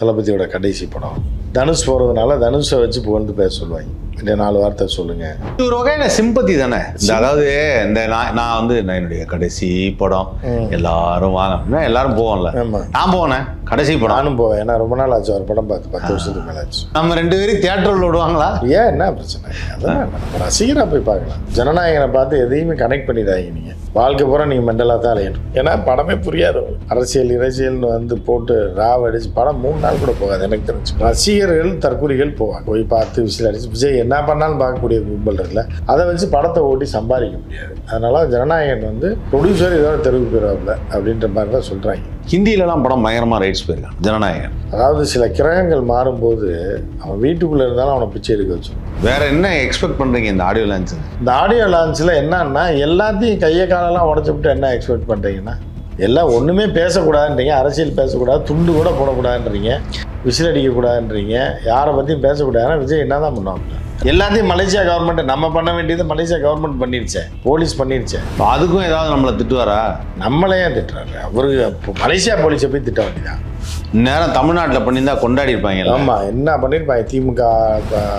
தளபதியோட கடைசி படம். தனுஷ் போகிறதுனால தனுஷை வச்சு புகழ்ந்து பேச சொல்லுவாங்க. இந்த நாலு வார்த்தை சொல்லுங்க. இது ஒரு வகையான சிம்பத்தி தானே? இந்த அதாவது இந்த நான் நான் வந்து என்னுடைய கடைசி படம். எல்லாரும் வாங்க. எல்லாரும் போவோம்ல? நான் போனேன். கடைசி படம். நானும் போவேன். ஏன்னா ரொம்ப நாள் ஆச்சு. ஒரு படம் பார்த்து பத்து வருஷத்துக்கு மேலே ஆச்சு. நம்ம ரெண்டு பேரும் தியேட்டரில் விடுவாங்களா? ஏன்? என்ன பிரச்சனை? நம்ம ரசிகராக போய் பார்க்கலாம். ஜனநாயகனை பார்த்து எதையுமே கனெக்ட் பண்ணிடாதீங்க நீங்கள் வாழ்க்கை பூரா நீங்கள் மெண்டலாக தான் அலையணும். ஏன்னா படமே புரியாது. அரசியல் இரசியல்னு வந்து போட்டு ராவ் அடிச்சு படம் மூணு நாள் கூட போகாது. எனக்கு தெரிஞ்சு. ரசிகர்கள் தற்கொலைகள் போவாங்க. போய் பார்த்து விசில் அடிச்சு விஜய் என்ன பண்ணாலும் பார்க்கக்கூடிய கும்பல் இருக்குல்ல அதை வச்சு படத்தை ஓட்டி சம்பாதிக்க முடியாது. அதனால ஜனநாயகன் வந்து ப்ரொடியூசர் இதோட தெருவு போயிடுவாப்ல அப்படின்ற மாதிரி தான் சொல்கிறாங்க ஹிந்திலலாம் படம் பயங்கரமாக ரைட்ஸ் போயிருக்கான் ஜனநாயகன். அதாவது சில கிரகங்கள் மாறும்போது அவன் வீட்டுக்குள்ளே இருந்தாலும் அவனை பிச்சை எடுக்க வச்சு வேற என்ன எக்ஸ்பெக்ட் பண்றீங்க இந்த ஆடியோ லான்ச்சு இந்த ஆடியோ லான்ச்சில் என்னன்னா எல்லாத்தையும் கையை காலெல்லாம் உடச்சி விட்டு என்ன எக்ஸ்பெக்ட் பண்ணுறீங்கன்னா எல்லாம் ஒன்றுமே பேசக்கூடாதுன்றீங்க அரசியல் பேசக்கூடாது துண்டு கூட போடக்கூடாதுன்றீங்க. விசில் அடிக்கக்கூடாதுன்றீங்க யாரை பற்றியும் பேசக்கூடாதுன்னா விஜய் என்ன தான் பண்ணுவாங்க? எல்லாத்தையும் மலேசியா கவர்மெண்ட் நம்ம பண்ண வேண்டியது மலேசியா கவர்மெண்ட் பண்ணிருச்சே. போலீஸ் பண்ணிருச்சே. இப்போ அதுக்கும் ஏதாவது நம்மளை திட்டுவாரா? நம்மளே ஏன் திட்டுறாரு அவரு அப்போ மலேசியா போலீஸை போய் திட்ட வேண்டியதான் நேரம் தமிழ்நாட்டில் பண்ணியிருந்தா கொண்டாடி இருப்பாங்கல்ல ஆமாம் என்ன பண்ணியிருப்பாங்க? திமுக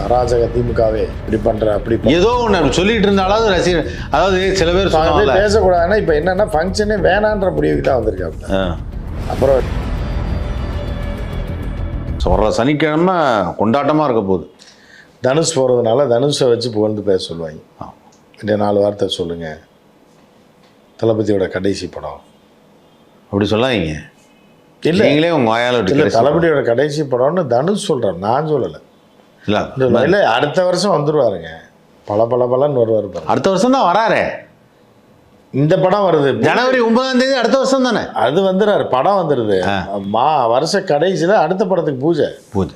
அராஜக திமுகவே. இப்படி பண்ணுற அப்படி. ஏதோ ஒன்று சொல்லிட்டு இருந்தாலும் ரசிகர் அதாவது சில பேர் பேசக்கூடாதுன்னா இப்போ என்னன்னா ஃபங்க்ஷனே வேணான்ற முடிவுக்கு தான் வந்திருக்காங்க ஆ. அப்புறம் வர்ற சனிக்கிழமை கொண்டாட்டமாக இருக்க போகுது. தனுஷ் போகிறதுனால தனுஷை வச்சு புகழ்ந்து பேச சொல்லுவாங்க. இந்த நாலு வார்த்தை சொல்லுங்க. தளபதியோட கடைசி படம். அப்படி சொல்லாதீங்க. இல்ல. நீங்களே உங்க வாயால் இல்லை தளபதியோட கடைசி படம்னு தனுஷ் சொல்கிறேன் நான் சொல்லலை. இல்ல இல்லை அடுத்த வருஷம் வந்துருவாருங்க. பல பல பலன்னு வருவார் அடுத்த வருஷம் தான் வராரே. இந்த படம் வருது. ஜனவரி ஒன்பதாம் தேதி அடுத்த வருஷம் தானே? அது வந்துடுறாரு படம் வந்துடுது மா வருஷ கடைசியில் அடுத்த படத்துக்கு பூஜை. பூஜை.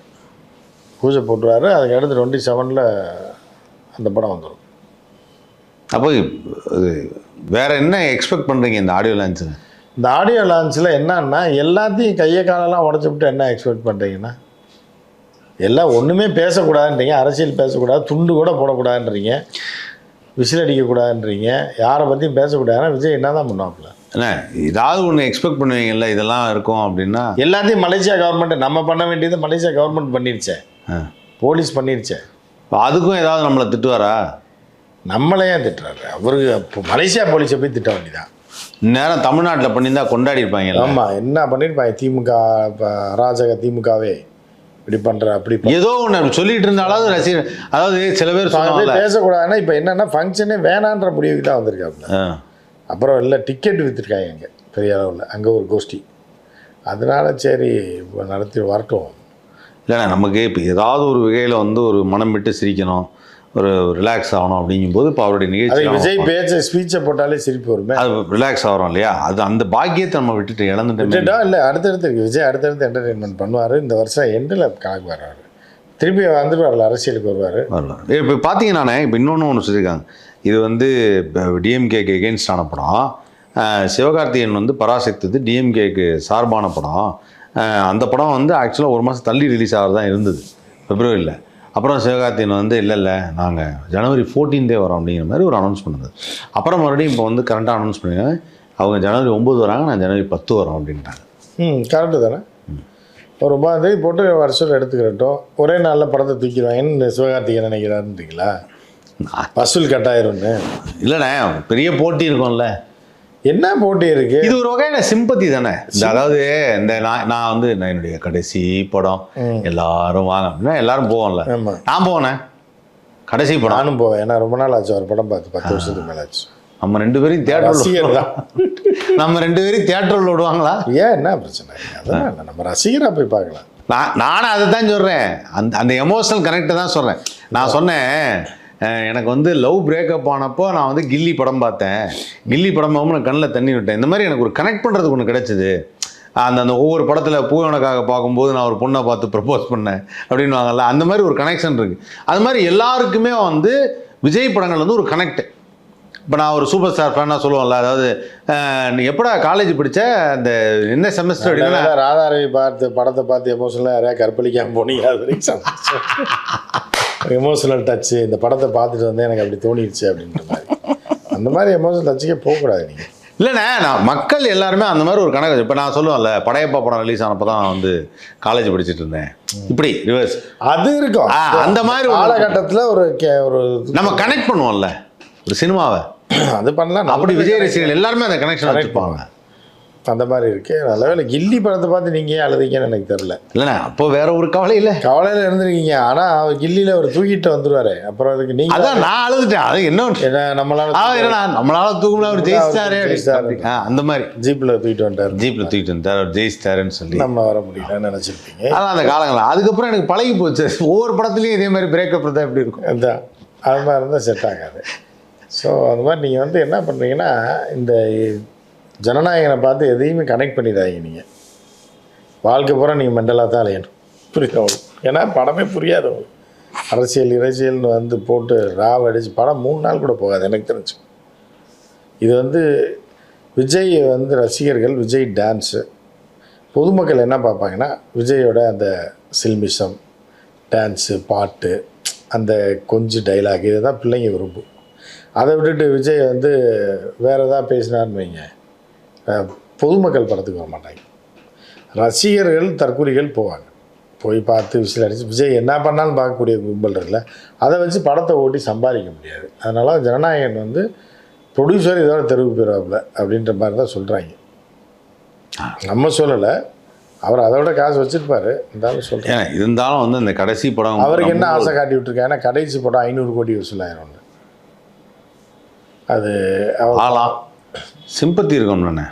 பூஜை போட்டுருவாரு அதுக்கு அடுத்து டுவெண்ட்டி செவனில் அந்த படம் வந்துடும் அப்போ வேற என்ன எக்ஸ்பெக்ட் பண்றீங்க இந்த ஆடியோ லான்ச்சு இந்த ஆடியோ லான்ச்சில் என்னன்னா எல்லாத்தையும் கையை காலெல்லாம் உடச்சி விட்டு என்ன எக்ஸ்பெக்ட் பண்ணுறீங்கன்னா எல்லாம் ஒன்றுமே பேசக்கூடாதுன்றீங்க அரசியல் பேசக்கூடாது துண்டு கூட போடக்கூடாதுன்றீங்க. விசில் அடிக்கக்கூடாதுன்றீங்க. யாரை பற்றியும் பேசக்கூடாதுன்னா விஜய் என்ன தான் பண்ணுவாப்புல? என்ன ஏதாவது ஒன்று எக்ஸ்பெக்ட் பண்ணுவீங்கல்ல இதெல்லாம் இருக்கும் அப்படின்னா? எல்லாத்தையும் மலேசியா கவர்மெண்ட் நம்ம பண்ண வேண்டியது மலேசியா கவர்மெண்ட் பண்ணிருச்சே. ஆ. போலீஸ் பண்ணிருச்சே. இப்போ அதுக்கும் ஏதாவது நம்மளை திட்டுவாரா? நம்மளே ஏன் திட்டுறாரு? அவரு இப்போ மலேசியா போலீஸை போய் திட்ட வேண்டியதான் நேரம் தமிழ்நாட்டில் பண்ணியிருந்தா கொண்டாடி இருப்பாங்கல்ல. ஆமாம் என்ன பண்ணியிருப்பாங்க திமுக அராஜக திமுகவே. இப்படி பண்ணுற அப்படி. ஏதோ ஒன்று சொல்லிட்டு இருந்தாலும் ரசிகர் அதாவது சில பேர் பேசக்கூடாதுன்னா இப்போ என்னன்னா ஃபங்க்ஷனே வேணான்ற முடிவுக்கு தான் வந்திருக்காப்புல. ஆ. அப்புறம் இல்லை டிக்கெட் விற்றுருக்காங்க அங்கே பெரிய அளவில். அங்கே ஒரு கோஷ்டி. அதனால சரி இப்போ நடத்தி வரட்டும். இல்லைண்ணா நமக்கு இப்போ ஏதாவது ஒரு வகையில் வந்து ஒரு மனம் விட்டு சிரிக்கணும். ஒரு ரிலாக்ஸ் ஆகணும் அப்படிங்கும்போது இப்போ அவருடைய நிகழ்ச்சி விஜய் பேச்ச ஸ்பீச்சை போட்டாலே சிரிப்பு வருமே? அது ரிலாக்ஸ் ஆகிறோம் இல்லையா? அது அந்த பாக்கியத்தை நம்ம விட்டுட்டு இழந்துட்டோம். இல்லை அடுத்தடுத்து விஜய் அடுத்தடுத்து என்டர்டெயின்மெண்ட் பண்ணுவார். இந்த வருஷம் எண்டில் கணக்கு வர்றாரு. திருப்பி வந்துடுவார்ல அரசியலுக்கு வருவார். வரலாம் இப்போ பார்த்தீங்கன்னாண்ணே இப்போ இன்னொன்று ஒன்று சொல்லியிருக்காங்க. இது வந்து டிஎம்கேக்கு எகென்ஸ்டான படம். சிவகார்த்திகேயன் வந்து பராசக்தது டிஎம்கேக்கு சார்பான படம். அந்த படம் வந்து ஆக்சுவலாக ஒரு மாதம் தள்ளி ரிலீஸ் ஆகிறதா இருந்தது. பிப்ரவரியில் அப்புறம் சிவகார்த்திகேயன் வந்து இல்லை இல்லை நாங்கள் ஜனவரி ஃபோர்டீன்தே வரோம் அப்படிங்கிற மாதிரி ஒரு அனௌன்ஸ் பண்ணது. அப்புறம் மறுபடியும் இப்போ வந்து கரண்ட்டாக அனௌன்ஸ் பண்ணிருக்காங்க. அவங்க ஜனவரி ஒம்பது வராங்க நான் ஜனவரி பத்து வரோம் அப்படின்ட்டாங்க. ம் கரெக்டு தானே? ஒரு ஒன்பதாம் தேதி போட்டு வருஷம் எடுத்துக்கிறட்டும். ஒரே நாளில் படத்தை தூக்கிடுவாங்கன்னு இந்த சிவகார்த்திகேயன் நினைக்கிறாருன்றீங்களா? வசூல் கட்டாயிரும்னு. இல்லைண்ணே பெரிய போட்டி இருக்கும்ல. என்ன போட்டி இருக்கு? இது ஒரு வகையான சிம்பத்தி தானே? அதாவது இந்த நான் நான் வந்து என்னுடைய கடைசி படம். எல்லாரும் வாங்க. எல்லாரும் போவோம்ல? நான் போனேன். கடைசி படம். நானும் போவேன். ஏன்னா ரொம்ப நாள் ஆச்சு. ஒரு படம் பார்த்து பத்து வருஷத்துக்கு மேலே ஆச்சு. நம்ம ரெண்டு பேரும் தியேட்டரில் ரசிகர் தான் நம்ம ரெண்டு பேரும் தியேட்டரில் விடுவாங்களா? ஏன் என்ன பிரச்சனை? இல்லை. நம்ம ரசிகராக போய் பார்க்கலாம். நான் நானும் அதை தான் சொல்கிறேன் அந்த அந்த எமோஷனல் கனெக்டை தான் சொல்கிறேன் நான் சொன்னேன் எனக்கு வந்து லவ் பிரேக்கப் ஆனப்போ நான் வந்து கில்லி படம் பார்த்தேன். கில்லி படம் பார்க்கும்போது நான் கண்ணில் தண்ணி விட்டேன். இந்த மாதிரி எனக்கு ஒரு கனெக்ட் பண்ணுறதுக்கு ஒன்று கிடைச்சிது. அந்த அந்த ஒவ்வொரு படத்தில் பூவனக்காக பார்க்கும்போது நான் ஒரு பொண்ணை பார்த்து ப்ரப்போஸ் பண்ணேன் அப்படின்வாங்கல்ல அந்த மாதிரி ஒரு கனெக்ஷன் இருக்குது அது மாதிரி எல்லாருக்குமே வந்து விஜய் படங்கள் வந்து ஒரு கனெக்ட் இப்போ நான் ஒரு சூப்பர் ஸ்டார் ஃபேனாக சொல்லுவோம்ல அதாவது நீ எப்படா காலேஜ் படித்த அந்த என்ன செமஸ்டர் அப்படின்னா ராதாரவி பார்த்து படத்தை பார்த்து எமோஷனலாக யாரையா கற்பழிக்காம போனீங்க அது வரைக்கும் எமோஷனல் டச்சு இந்த படத்தை பார்த்துட்டு வந்து எனக்கு அப்படி தோணிடுச்சு அப்படின்ற மாதிரி. அந்த மாதிரி எமோஷனல் டச்சுக்கே போகக்கூடாது நீங்கள் இல்லைண்ணே நான் மக்கள் எல்லாருமே அந்த மாதிரி ஒரு கணக்கு. இப்போ நான் சொல்லுவேன்ல படையப்பா படம் ரிலீஸ் ஆனப்போ தான் வந்து காலேஜ் படிச்சுட்டு இருந்தேன். இப்படி ரிவர்ஸ் அது இருக்கும். அந்த மாதிரி காலகட்டத்தில் ஒரு கே- ஒரு நம்ம கனெக்ட் பண்ணுவோம்ல ஒரு சினிமாவை. அது பண்ணலாம். அப்படி விஜய் ரசிகர்கள் எல்லாருமே அந்த கனெக்ஷன் வச்சுப்பாங்க. அந்த மாதிரி இருக்கு. நல்ல வேளை கில்லி படத்தை பார்த்து நீங்க ஏன் அழுதிங்கன்னு எனக்கு தெரியல. இல்லைண்ணே அப்போ வேற ஒரு கவலை இல்லை. கவலையில இருந்திருக்கீங்க. ஆனா அவர் கில்லியில ஒரு தூக்கிட்டு வந்துருவாரு. அப்புறம் அதுக்கு நீங்க அதான் நான் அழுதுட்டேன். அது என்ன என்ன நம்மளால என்னடா நம்மளால தூக்கல அவர். ஆ, அந்த மாதிரி. ஜீப்ல தூக்கிட்டு வந்துட்டாரு. ஜீப்ல தூக்கிட்டு இருந்தார் அவர் ஜெயிச்சிட்டாருன்னு சொல்லி. நம்ம வர முடியலன்னு நினைச்சிருப்பீங்க. அதான் அந்த காலங்கள் அதுக்கப்புறம் எனக்கு பழகி போச்சு. ஒவ்வொரு படத்துலயும் இதே மாதிரி பிரேக்கப் தான் எப்படி இருக்கும்? அதான். அது மாதிரி இருந்தால் செட் ஆகாது. ஸோ அது மாதிரி நீங்கள் வந்து என்ன பண்ணுறீங்கன்னா இந்த ஜனநாயகனை பார்த்து எதையுமே கனெக்ட் பண்ணிடாதீங்க நீங்கள் வாழ்க்கை பூரா நீங்கள் மெண்டலாக தான் அலையணும். புரியுது உங்களுக்கு? ஏன்னா படமே புரியாது அரசியல் இறைச்சியல்னு வந்து போட்டு ராவ் அடித்து படம் மூணு நாள் கூட போகாது எனக்கு தெரிஞ்சு. இது வந்து விஜய் வந்து ரசிகர்கள் விஜய் டான்ஸு பொதுமக்கள் என்ன பார்ப்பாங்கன்னா விஜயோட அந்த சில்மிஷம் டான்ஸு பாட்டு அந்த கொஞ்சம் டைலாக் இதை தான் பிள்ளைங்க விரும்பும். அதை விட்டுட்டு விஜய் வந்து வேறு எதாவது பேசினான்னு வைங்க. பொதுமக்கள் படத்துக்கு வர மாட்டாங்க. ரசிகர்கள் தற்கூலிகள் போவாங்க. போய் பார்த்து விசில் அடித்து விஜய் என்ன பண்ணாலும் பார்க்கக்கூடிய கும்பல் இருக்குல்ல அதை வச்சு படத்தை ஓட்டி சம்பாதிக்க முடியாது. அதனால ஜனநாயகன் வந்து ப்ரொடியூசர் இதோட தெருவுக்கு போயிடுவாப்புல அப்படின்ற மாதிரி தான் சொல்கிறாங்க நம்ம சொல்லலை. அவர் அதோட காசு வச்சிருப்பாரு. இருந்தாலும் சொல்கிறேன் இருந்தாலும் வந்து அந்த கடைசி படம் அவருக்கு என்ன ஆசை காட்டி விட்டுருக்காங்க ஏன்னா கடைசி படம் ஐநூறு கோடி வசூலாயிரம் அது ஆளாம் சிம்பத்தி இருக்கணும்ண்ணே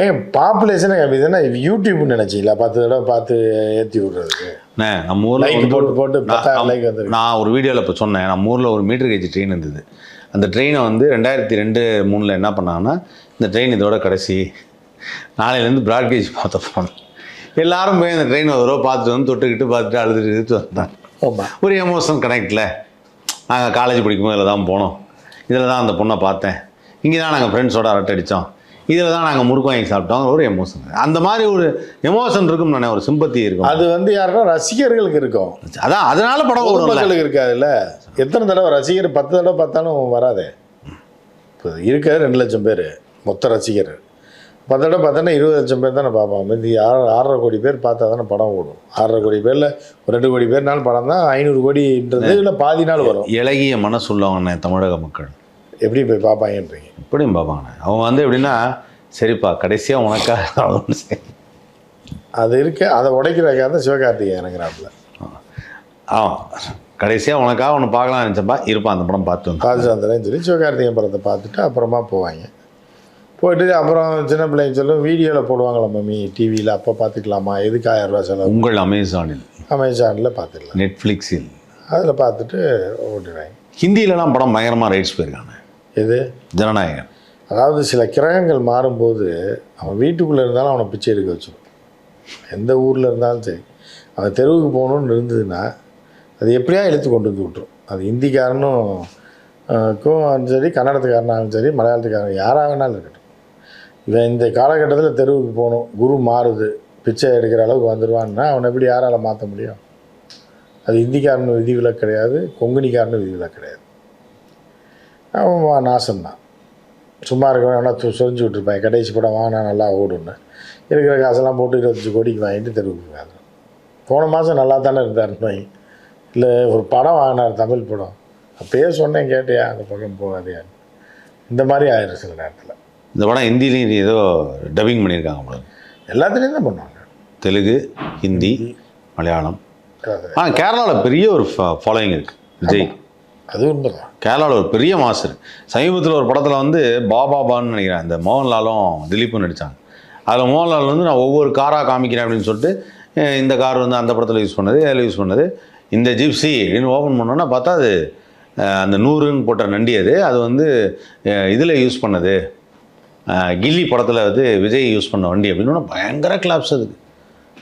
ஏங்க பாப்புலேஷனே கம்மி தானே? யூடியூப்னு நினச்சிங்களா? பத்து தடவை பார்த்து ஏற்றி விடுறதுக்கு. நம்ம ஊரில் போட்டு போட்டு லைக் வந்துருக்கு. நான் ஒரு வீடியோவில் இப்போ சொன்னேன். நம்ம ஊரில் ஒரு மீட்டர் கேஜ் ட்ரெயின் இருந்தது. அந்த ட்ரெயினை வந்து ரெண்டாயிரத்தி ரெண்டு மூணில் என்ன பண்ணாங்கன்னா இந்த ட்ரெயின் இதோட கடைசி நாளையிலேருந்து ப்ராட்கேஜ் பார்த்த போனோம் எல்லாரும் போய் அந்த ட்ரெயின் ஒரு பார்த்துட்டு வந்து தொட்டுக்கிட்டு பார்த்துட்டு அழுதுட்டு இழுத்து வந்தாங்க ஒரு எமோஷன் கனெக்டில் நாங்கள் காலேஜ் படிக்கும்போது இதில் தான் போனோம். இதில் தான் அந்த பொண்ணை பார்த்தேன். இங்கே தான் நாங்கள் ஃப்ரெண்ட்ஸோட அரட்டை அடித்தோம். இதில் தான் நாங்கள் முறுக்கு வாங்கி சாப்பிட்டோம். ஒரு எமோஷன் அந்த மாதிரி ஒரு எமோஷன் இருக்கும் நானே ஒரு சிம்பத்தி இருக்கும். அது வந்து யாருன்னா ரசிகர்களுக்கு இருக்கும். அதான் அதனால படம் ஓடும்ல பொதுமக்களுக்கு இருக்காதுல்ல. எத்தனை தடவை ரசிகர் பத்து தடவை பார்த்தாலும் வராதே. இப்போ இருக்க ரெண்டு லட்சம் பேர் மொத்த ரசிகர். பத்து தடவை பார்த்தோன்னா இருபது லட்சம் பேர் தானே பார்ப்பாங்க. மீதி ஆறு ஆறரை கோடி பேர் பார்த்தா தானே படம் ஓடும். ஆறரை கோடி பேரில் ஒரு ரெண்டு கோடி பேர்னாலும் படம் தான் ஐநூறு கோடின்றது இல்லை பாதி நாள் வரும். இலகிய மனசுள்ளவங்கண்ணே தமிழக மக்கள். எப்படி போய் பார்ப்பாங்கன்றீங்க எப்படியும் பார்ப்பாங்கண்ணே அவங்க வந்து எப்படின்னா சரிப்பா கடைசியாக உனக்காக அது இருக்கு அதை உடைக்கிறதுக்காக தான் சிவகார்த்திகேயன் இறங்குறாப்புல. ஆ. கடைசியாக உனக்காக ஒன்று பார்க்கலாம் நினச்சப்பா இருப்பான் அந்த படம் பார்த்து வந்து. ராஜாந்திரன் சொல்லி சிவகார்த்திகேயன் படத்தை பார்த்துட்டு அப்புறமா போவாங்க. போயிட்டு அப்புறம் சின்ன பிள்ளைங்க சொல்லும் வீடியோவில் போடுவாங்களா மம்மி? டிவியில் அப்போ பார்த்துக்கலாமா? எதுக்கு ஆயிரம் ரூபா செலவு? உங்கள் அமேசானில் அமேசானில் பார்த்துக்கலாம். நெட்ஃப்ளிக்ஸில் அதில் பார்த்துட்டு ஓட்டுறாங்க ஹிந்திலலாம் படம் பயங்கரமாக ரைட்ஸ் போயிருக்காங்க. இது? ஜனநாயகன் அதாவது சில கிரகங்கள் மாறும்போது அவன் வீட்டுக்குள்ளே இருந்தாலும் அவனை பிச்சை எடுக்க வச்சிடும் எந்த ஊரில் இருந்தாலும் சரி. அவன் தெருவுக்கு போகணுன்னு இருந்ததுன்னா அது எப்படியா இழுத்து கொண்டு வந்து விட்டுரும். அது ஹிந்திக்காரனும் சரி கன்னடத்துக்காரனாலும் சரி மலையாளத்துக்காரன் யாராக வேணாலும் இருக்கட்டும். இவன் இந்த காலகட்டத்தில் தெருவுக்கு போகணும். குரு மாறுது. பிச்சை எடுக்கிற அளவுக்கு வந்துடுவான்னா அவனை எப்படி யாரால் மாற்ற முடியும்? அது ஹிந்திக்காரன் விதிவிலக்கு கிடையாது கொங்குனிக்காரன் விதிவிலக்கு கிடையாது. அவன் நாசம்தான். சும்மா இருக்கவன் வேணா து சொரிஞ்சு விட்டுருப்பேன். கடைசி படம் வாங்கினா நல்லா ஓடுன்னு இருக்கிற காசெல்லாம் போட்டு இருபத்தஞ்சி கோடிக்கு வாங்கிட்டு தெருவுக்கு போகாது. போன மாதம் நல்லா தானே இருந்தாருன்னு வை. இல்லை ஒரு படம் வாங்கினார் தமிழ் படம். அப்பயே சொன்னேன் கேட்டியா அந்த பக்கம் போகாதியா. இந்த மாதிரி ஆயிரும் சில நேரத்தில். இந்த படம் ஹிந்திலையும் ஏதோ டப்பிங் பண்ணியிருக்காங்க போல எல்லாத்துலேயும் தான் பண்ணுவாங்க. தெலுங்கு ஹிந்தி மலையாளம். அது ஆ கேரளாவில் பெரிய ஒரு ஃபாலோயிங் இருக்குது விஜய். அது உண்மைதான். கேரளாவில் ஒரு பெரிய மாஸ்டர் சமீபத்தில் ஒரு படத்தில் வந்து பாபா பான்னு நினைக்கிறேன் இந்த மோகன்லாலும் திலீப்பும் நடித்தாங்க அதில் மோகன்லால் வந்து நான் ஒவ்வொரு காராக காமிக்கிறேன் அப்படின்னு சொல்லிட்டு இந்த கார் வந்து அந்த படத்தில் யூஸ் பண்ணது அதில் யூஸ் பண்ணது. இந்த ஜிப்சி அப்படின்னு ஓப்பன் பண்ணோன்னா பார்த்தா அது அந்த நூறுன்னு போட்ட நண்டி அது. அது வந்து இதில் யூஸ் பண்ணது. கில்லி படத்தில் வந்து விஜய் யூஸ் பண்ண வண்டி அப்படின்னு பயங்கர கிளாப்ஸ் அதுக்கு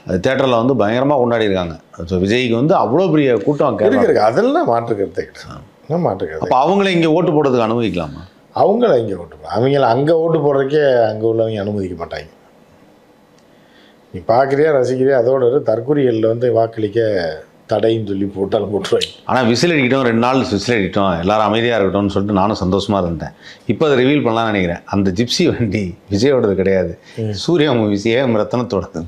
அது தேட்டரில் வந்து பயங்கரமாக கொண்டாடி இருக்காங்க ஸோ விஜய்க்கு வந்து அவ்வளோ பெரிய கூட்டம் இருக்கு அதெல்லாம் மாற்று கருத்து அப்போ அவங்கள இங்கே ஓட்டு போடுறதுக்கு அனுமதிக்கலாமா? அவங்கள இங்கே ஓட்டு அவங்கள அங்கே ஓட்டு போடுறதுக்கே அங்கே உள்ளவங்க அனுமதிக்க மாட்டாங்க. நீ பார்க்குறியா ரசிக்கிறியா அதோட தற்கொலைகளில் வந்து வாக்களிக்க தடைன்னு சொல்லி போட்டாலும் போட்டுருவாங்க. ஆனால் விசில் அடிக்கிட்டோம் ரெண்டு நாள் விசில் அடிக்கிட்டோம் எல்லாரும் அமைதியாக இருக்கட்டும்னு சொல்லிட்டு நானும் சந்தோஷமாக இருந்தேன். இப்போ அதை ரிவீல் பண்ணலாம்னு நினைக்கிறேன். அந்த ஜிப்சி வண்டி விஜயோடது கிடையாது. சூர்யா மூவிஸ் ஏஎம் ரத்தனத்தோடது.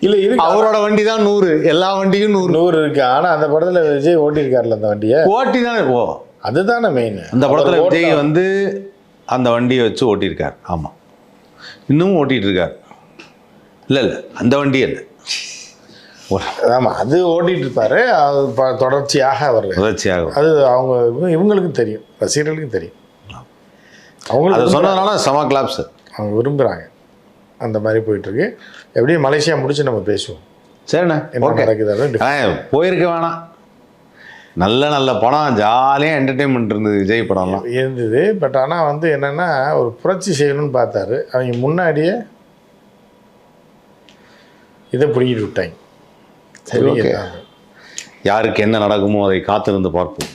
இல்லை இது அவரோட வண்டி தான் நூறு. எல்லா வண்டியும் நூறு. நூறு இருக்கு. ஆனால் அந்த படத்தில் விஜய் ஓட்டியிருக்காருல்ல அந்த வண்டியை? ஓட்டி தானே ஓ அதுதானே மெயின் அந்த படத்தில் விஜய் வந்து அந்த வண்டியை வச்சு ஓட்டியிருக்கார். ஆமாம் இன்னமும் ஓட்டிகிட்டு இருக்கார் இல்லை இல்லை. அந்த வண்டியே இல்லை. ஆமாம் அது ஓட்டிட்டு இருப்பாரு அது ப- தொடர்ச்சியாக அவர். தொடர்ச்சியாக அது அவங்க இவங்க- இவங்களுக்கும் தெரியும். ரசிகர்களுக்கும் தெரியும். அதை அவங்களுக்கு சொன்னதுனால செம கிளாப்ஸ் அவங்க விரும்புகிறாங்க அந்த மாதிரி போயிட்டுருக்கு. எப்படியும் மலேசியா முடிச்சு நம்ம பேசுவோம். சரிண்ணே என்ன நடக்குது போயிருக்க வேணாம். நல்ல நல்ல படம் ஜாலியாக என்டர்டெயின்மெண்ட் இருந்தது விஜய் படம்லாம். இருந்தது பட் ஆனால் வந்து என்னென்னா ஒரு புரட்சி செய்யணும்னு பார்த்தாரு. அவங்க முன்னாடியே இதை பிடிக்கிட்டு விட்டாங்க. சரி? யாருக்கு என்ன நடக்குமோ அதை காத்திருந்து பார்ப்போம்.